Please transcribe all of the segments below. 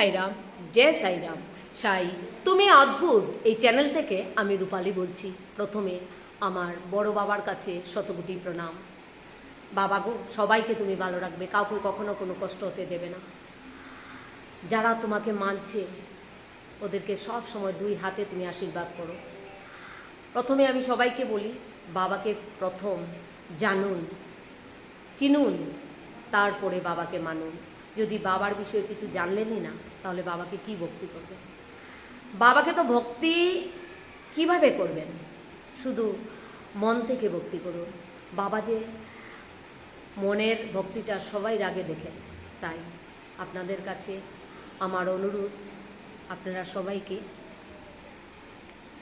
সাইরাম, জয় সাইরাম। সাই, তুমি অদ্ভুত। এই চ্যানেল থেকে আমি রূপালী বলছি। প্রথমে আমার বড় বাবার কাছে শতকোটি প্রণাম। বাবা গো, সবাইকে তুমি ভালো রাখবে। কাউকে কখনো কোনো কষ্ট হতে দেবে না। যারা তোমাকে মানছে, ওদেরকে সব সময় দুই হাতে তুমি আশীর্বাদ করো। প্রথমে আমি সবাইকে বলি, বাবাকে প্রথম জানুন, চিনুন, তারপরে বাবাকে মানুন। যদি বাবার বিষয়ে কিছু জানলেনই না, তাহলে বাবাকে কি ভক্তি করবে? বাবাকে তো ভক্তি কীভাবে করবেন? শুধু মন থেকে ভক্তি করুন। বাবা যে মনের ভক্তিটা সবাই রাগে দেখেন, তাই আপনাদের কাছে আমার অনুরোধ, আপনারা সবাইকে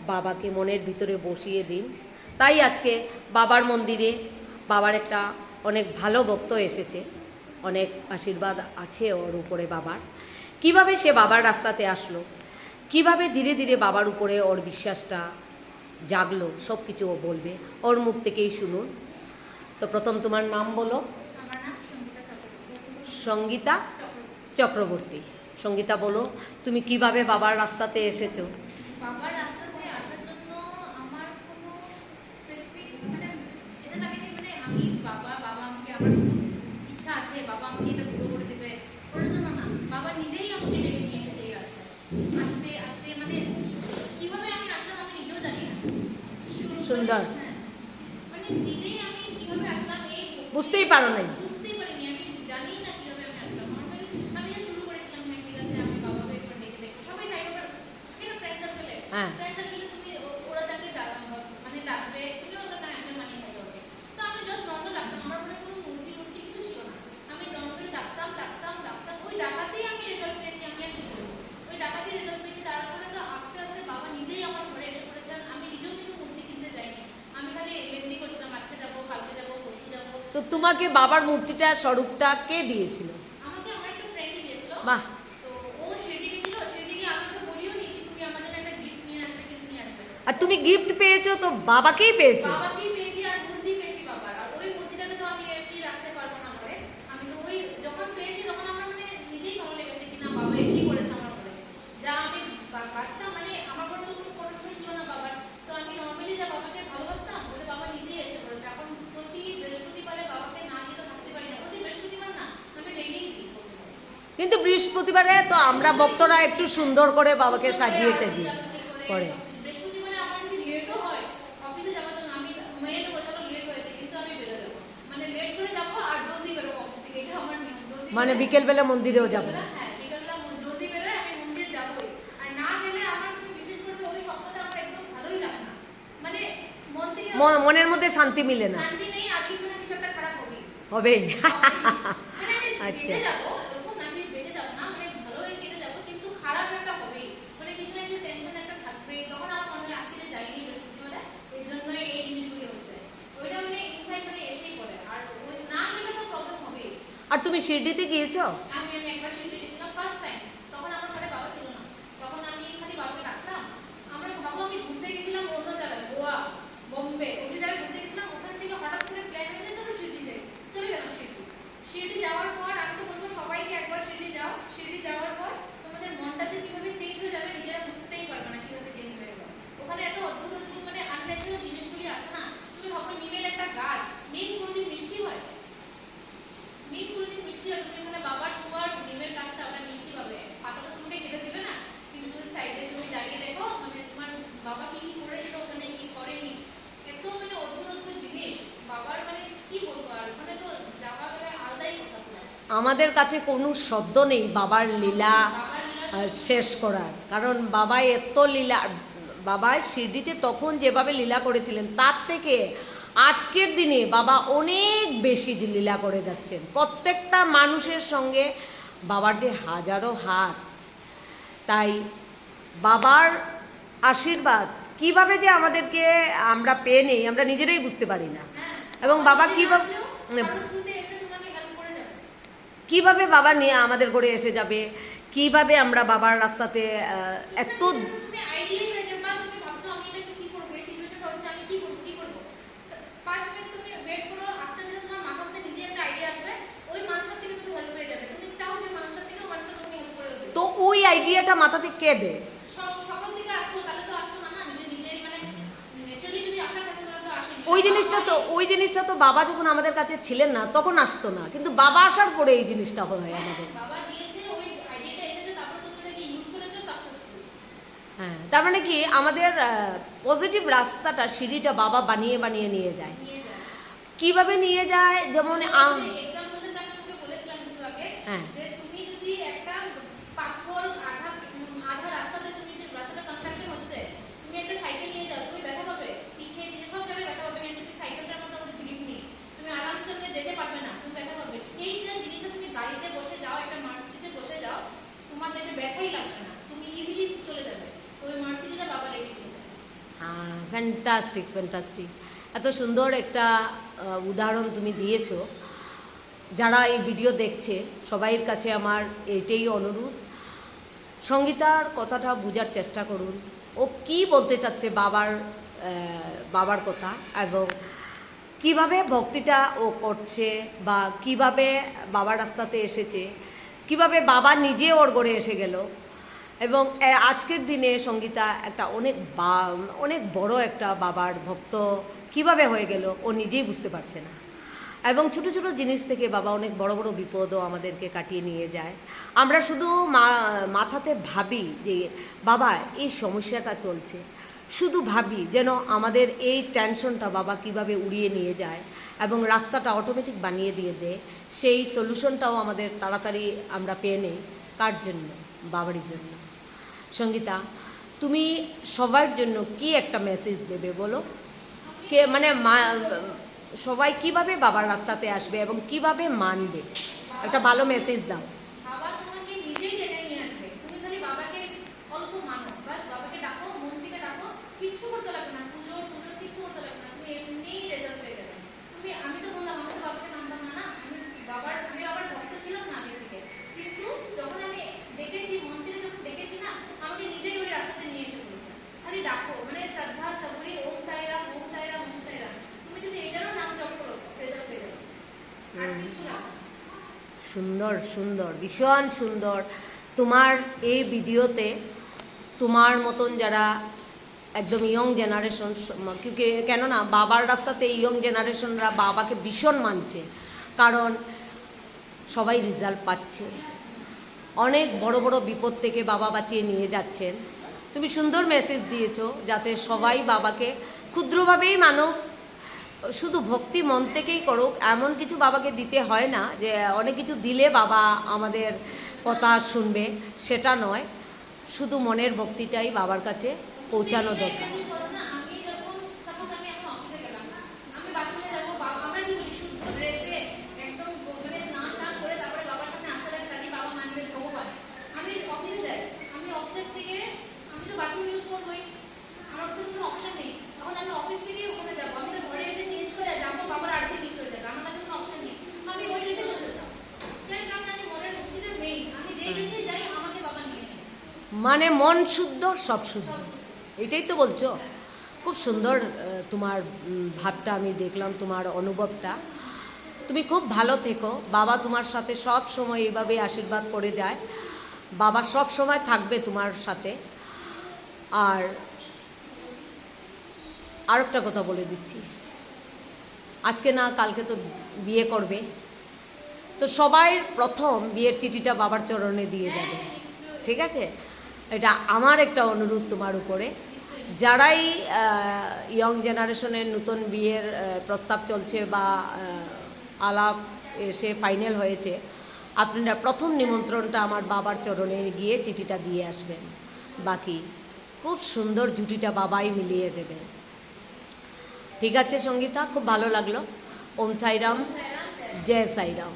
বাবাকে মনের ভিতরে বসিয়ে দিন। তাই আজকে বাবার মন্দিরে বাবার একটা অনেক ভালো ভক্ত এসেছে। অনেক আশীর্বাদ আছে ওর উপরে বাবার। কীভাবে সে বাবার রাস্তাতে আসলো? কীভাবে ধীরে ধীরে বাবার উপরে ওর বিশ্বাসটা জাগলো? সব কিছু ও বলবে। ওর মুখ থেকেই শুনুন। তো প্রথম তোমার নাম বলো। সঙ্গীতা চক্রবর্তী। সঙ্গীতা বলো তুমি কীভাবে বাবার রাস্তাতে এসেছ? বাবার রাস্তাতে আসার জন্য আমার কোনো স্পেসিফিক মানে এটা লাগে যে মানে আমি বাবা বাবা আমাকে আমার ইচ্ছা আছে বাবা আমাকে এটা পুরো করে দেবে। ওটার জন্য না বাবা নিজেই আমাকে ডেকে নিয়ে এসেছে এই রাস্তায়। আস্তে আস্তে মানে কীভাবে আমি আসলাম আমি নিজেও জানি না। সুন্দর। হ্যাঁ। মানে নিজেই আমি কীভাবে আসলাম এই বুঝতেই পারো নাই। বুঝতেই পারিনি আমি জানি না কীভাবে আমি আসলাম। নর্মালি আমি যে শুরু করেছিলাম হ্যাঁ ঠিক আছে আমি বাবাকে একবার ডেকে দেখব। সবাই ফ্রেন্ড সার্কেলে হ্যাঁ। ফ্রেন্ড সার্কেলে তুমি ও- ওরা যাকে যা- মানে ডাকবে তুমি ওরা না আমি মানি চাই বাবাকে তো আমি জাস্ট নর্মাল ডাকতাম আমার মনে কোনো মূর্তি মূর্তি কিছু ছিল না আমি নর্মালি ডাকতাম ডাকতাম ডাকতাম ওই ডাকাতেই আমি রেজাল্ট পেয়েছি আমি আর কি করব ওই ডাকাতেই রেজাল্ট পেয়েছি তারপরে তো আস্তে আস্তে বাবা নিজেই আমার ঘরে এসে পড়েছেন আমি নিজেও কিন্তু মূর্তি কিনতে যাইনি আমি খালি লেনদি করছিলাম আজকে যাব কালকে যাব পরশু যাব তো তোমাকে বাবার মূর্তিটা স্বরূপটা কে দিয়েছিল? বাহ। আর তুমি গিফট পেয়েছ তো বাবাকেই পেয়েছ বাবাকেই পেয়েছি আর মূর্তি পেয়েছি বাবার আর ওই মূর্তিটাকে তো আমি এমনি রাখতে পারব না ঘরে আমি তো ওই যখন পেয়েছি তখন আমার মানে নিজেই ভালো লেগেছে কি না বাবা এসেই করেছে আমার ঘরে যা আমি বা- বাঁচতাম মানে আমার ঘরে তো কোনো ফটো ছিল না বাবার তো আমি নর্মালি যা বাবাকে ভালোবাসতাম ওটা বাবা নিজেই এসে করেছে এখন প্রতি বৃহস্পতিবারে বাবাকে না গিয়ে তো থাকতে পারি না প্রতি বৃহস্পতিবার না আমি ডেইলি করতে পারি কিন্তু বৃহস্পতিবারে তো আমরা ভক্তরা একটু সুন্দর করে বাবাকে সাজিয়ে টাজিয়ে করে। বৃহস্পতিবারে আমার যদি লেটও মনের মধ্যে শান্তি মিলে না। মেনে নেব আর তুমি শিরডিতে গিয়েছো আমি আমি একবার শিল্পে গেছিলাম ফার্স্ট টাইম তখন আমার ঘরে বাবা ছিল না তখন আমি খালি বাবাকে ডাকতাম আমরা বাবা আমি ঘুরতে গেছিলাম অন্য জায়গায় গোয়া বোম্বে ওই জায়গায় ঘুরতে গেছিলাম ওখান থেকে হঠাৎ করে প্ল্যান হয়ে যায় চলো শিরডি যাই চলে গেলাম শিরডি শিরডি যাওয়ার পর আমি তো বলব সবাইকে একবার শিরডি যাও শিরডি যাওয়ার পর তোমাদের মনটা যে কীভাবে চেঞ্জ হয়ে যাবে নিজেরা বুঝতেই পারবে না কীভাবে চেঞ্জ হয়ে যাবে ওখানে এত অদ্ভুত অদ্ভুত মানে আনন্যাচারাল জিনিসগুলি আছে না তুমি ভাবো নিমের একটা গাছ নিম কোনোদিন মিষ্টি হয় নিম কোনোদিন মিষ্টি হয় তুমি ওখানে বাবার ছোঁয়ার নিমের গাছটা ওটা মিষ্টি পাবে পাতা তো তোমাকে খেতে দিবে না কিন্তু যদি সাইডে তুমি দাঁড়িয়ে দেখো মানে তোমার বাবা কি কি করেছিল ওখানে কি করেনি এত মানে অদ্ভুত অদ্ভুত জিনিস বাবার মানে কি বলব আর ওখানে তো যাওয়া গেলে আলাদাই কথা পুরো আমাদের কাছে কোনো শব্দ নেই বাবার লীলা শেষ করার। কারণ বাবা এত লীলা, বাবা শিরডিতে তখন যেভাবে লীলা করেছিলেন, তার থেকে আজকের দিনে বাবা অনেক বেশি লীলা করে যাচ্ছেন। প্রত্যেকটা মানুষের সঙ্গে বাবার যে হাজারো হাত, তাই বাবার আশীর্বাদ কীভাবে যে আমাদেরকে আমরা পেয়ে নেই, আমরা নিজেরাই বুঝতে পারি না। হ্যাঁ এবং বাবা কীভাবে আসলেও কারোর থ্রুতে এসে তোমাকে হেল্প করে যাবে কীভাবে বাবা নিয়ে আমাদের ঘরে এসে যাবে? কীভাবে আমরা বাবার রাস্তাতে এত তো ওই আইডিয়াটা মাথাতে কে দেয় স- সকল থেকে আসতো তাহলে তো আসতো না না নিজে নিজেরই মানে ন্যাচারালি যদি আশা থাকতো তাহলে তো আসেনি ওই জিনিসটা তো ওই জিনিসটা তো বাবা যখন আমাদের কাছে ছিলেন না তখন আসতো না। কিন্তু বাবা আসার পরে এই জিনিসটা হয় আমাদের। হ্যাঁ তার মানে কি আমাদের পজিটিভ রাস্তাটা সিঁড়িটা বাবা বানিয়ে বানিয়ে নিয়ে যায়। কীভাবে নিয়ে যায়? যেমন হ্যাঁ। যে তুমি যদি একটা পাথর আধা উম, আধা রাস্তাতে তুমি যদি রাস্তাটা কনস্ট্রাকশন হচ্ছে তুমি একটা সাইকেল নিয়ে যাও তুমি ব্যথা পাবে পিঠে যে সব জায়গায় ব্যথা পাবে কিন্তু তুমি সাইকেলটার মধ্যে ওদের গ্রিপ নেই তুমি আরামসে ওখানে যেতে পারবে না তুমি ব্যথা পাবে সেইটা জিনিসটা তুমি গাড়িতে বসে যাও একটা মার্সিডিজে বসে যাও তোমার দেখবে ব্যথাই লাগবে না তুমি ইজিলি চলে যাবে তো ওই মার্সিডিজটা বাবা রেডি করে দেবে ফ্যান্টাস্টিক ফ্যান্টাস্টিক এত সুন্দর একটা উদাহরণ তুমি দিয়েছ। যারা এই ভিডিও দেখছে, সবাইয়ের কাছে আমার এটাই অনুরোধ। সঙ্গীতার কথাটা বোঝার চেষ্টা করুন। ও কি বলতে চাচ্ছে বাবার বাবার কথা এবং কীভাবে ভক্তিটা ও করছে বা কীভাবে বাবার রাস্তাতে এসেছে? কীভাবে বাবা নিজে ওর গড়ে এসে গেল? এবং আজকের দিনে সঙ্গীতা একটা অনেক বা, অনেক বড় একটা বাবার ভক্ত কীভাবে হয়ে গেল ও নিজেই বুঝতে পারছে না। এবং ছোট ছোট জিনিস থেকে বাবা অনেক বড় বড় বিপদও আমাদেরকে কাটিয়ে নিয়ে যায়। আমরা শুধু মা- মাথাতে ভাবি যে, বাবা, এই সমস্যাটা চলছে। শুধু ভাবি যেন আমাদের এই টেনশনটা বাবা কীভাবে উড়িয়ে নিয়ে যায় এবং রাস্তাটা অটোমেটিক বানিয়ে দিয়ে দেয় সেই সলিউশনটাও আমাদের তাড়াতাড়ি আমরা পেয়ে নেই। কার জন্য? বাবারই জন্য। সঙ্গীতা, তুমি সবার জন্য কি একটা মেসেজ দেবে বলো? কে মানে মা- সবাই কীভাবে বাবার রাস্তাতে আসবে এবং কীভাবে মানবে? একটা ভালো মেসেজ দাও বাবা তোমাকে নিজেই টেনে নিয়ে আসবে তুমি খালি বাবাকে অল্প মানো বাস বাবাকে ডাকো মন থেকে ডাকো কিচ্ছু করতে লাগবে না পুজো পুজো কিছু করতে লাগবে না তুমি এমনিই রেজাল্ট পেয়ে যাবে তুমি আমি তো বললাম আমি তো বাবাকে নামতাম না না আমি বাবার আমি বাবার ভক্ত ছিলাম না আগে থেকে কিন্তু যখন আমি দেখেছি মন্দিরে যখন দেখেছি না আমাকে নিজেই ওই রাস্তাতে নিয়ে এসে বলেছে খালি ডাকো মানে শ্রদ্ধা সবরি ওম সাইরাম ওম সাইরাম ওম সাইরাম তুমি যদি এটারও নাম জপ করো রেজাল্ট পেয়ে যাবে আর হুম। কিছু লাগবে না। সুন্দর সুন্দর, ভীষণ সুন্দর। তোমার এই ভিডিওতে তোমার মতন যারা একদম ইয়ং জেনারেশন কেননা বাবার রাস্তাতে ইয়ং জেনারেশনরা বাবাকে ভীষণ মানছে। কারণ সবাই রেজাল্ট পাচ্ছে। অনেক বড় বড় বিপদ থেকে বাবা বাঁচিয়ে নিয়ে যাচ্ছেন। তুমি সুন্দর মেসেজ দিয়েছ যাতে সবাই বাবাকে ক্ষুদ্রভাবেই মানুক। শুধু ভক্তি মন থেকেই করুক, এমন কিছু বাবাকে দিতে হয় না যে অনেক কিছু দিলে বাবা আমাদের কথা শুনবে, সেটা নয়। শুধু মনের ভক্তিটাই বাবার কাছে পৌঁছানো দরকার জিনিস বলো না, আমি যখন suppose আমি এখন অফিসে গেলাম, আমি বাথরুমে যাব, বা- আমরা কি করি? শুদ্ধ ড্রেসে একদম গো- মানে স্নান টান করে তারপরে বাবার সামনে আসতে লাগে, তাকেই বাবা মানবে ভগবান। আমি অফিসে যাই, আমি অফিসের থেকে আমি তো বাথরুম ইউজ করবোই আমার অফিসে কোনো অপশন নেই তখন আমি অফিস থেকে ওখানে যাব আমি তো ঘরে এসে চেঞ্জ করে যাব বাবার আরতি মিস হয়ে যাবে আমার কাছে কোনো অপশন নেই আমি ওই ড্রেসে চলে যেতাম জানি না আমি জানি মনের শক্তিতে মেইন আমি যেই ড্রেসে যাই আমাকে বাবা নিয়ে নেয় মানে মন শুদ্ধ, সব শুদ্ধ। এটাই তো বলছো? খুব সুন্দর তোমার ভাবটা আমি দেখলাম, তোমার অনুভবটা। তুমি খুব ভালো থেকো। বাবা তোমার সাথে সব সময় এইভাবে আশীর্বাদ করে যায়। বাবা সব সময় থাকবে তোমার সাথে। আর আর একটা কথা বলে দিচ্ছি। আজকে না, কালকে তো বিয়ে করবে। তো সবাই প্রথম বিয়ের চিঠিটা বাবার চরণে দিয়ে যাবে। ঠিক আছে? এটা আমার একটা অনুরোধ তোমার উপরে। যারাই ইয়ং জেনারেশনের নতুন বিয়ের প্রস্তাব চলছে বা আলাপ এসে ফাইনাল হয়েছে, আপনারা প্রথম নিমন্ত্রণটা আমার বাবার চরণে গিয়ে চিঠিটা দিয়ে আসবেন। বাকি খুব সুন্দর জুটিটা বাবাই মিলিয়ে দেবেন। ঠিক আছে সঙ্গীতা, খুব ভালো লাগল। ওম সাইরাম জয় সাইরাম